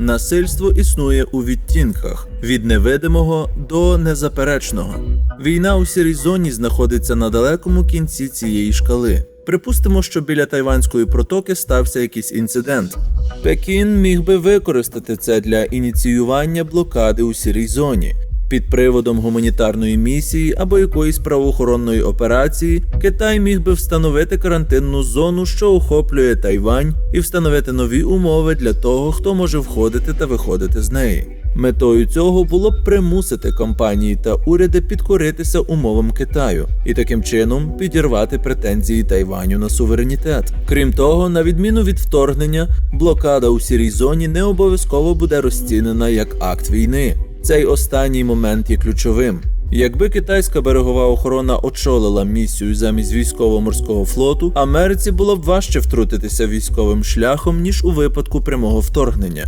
Насильство існує у відтінках від невидимого до незаперечного. Війна у сірій зоні знаходиться на далекому кінці цієї шкали. Припустимо, що біля Тайванської протоки стався якийсь інцидент. Пекін міг би використати це для ініціювання блокади у сірій зоні. Під приводом гуманітарної місії або якоїсь правоохоронної операції Китай міг би встановити карантинну зону, що охоплює Тайвань, і встановити нові умови для того, хто може входити та виходити з неї. Метою цього було б примусити компанії та уряди підкоритися умовам Китаю і таким чином підірвати претензії Тайваню на суверенітет. Крім того, на відміну від вторгнення, блокада у сірій зоні не обов'язково буде розцінена як акт війни. Цей останній момент є ключовим. Якби китайська берегова охорона очолила місію замість військово-морського флоту, Америці було б важче втрутитися військовим шляхом ніж у випадку прямого вторгнення.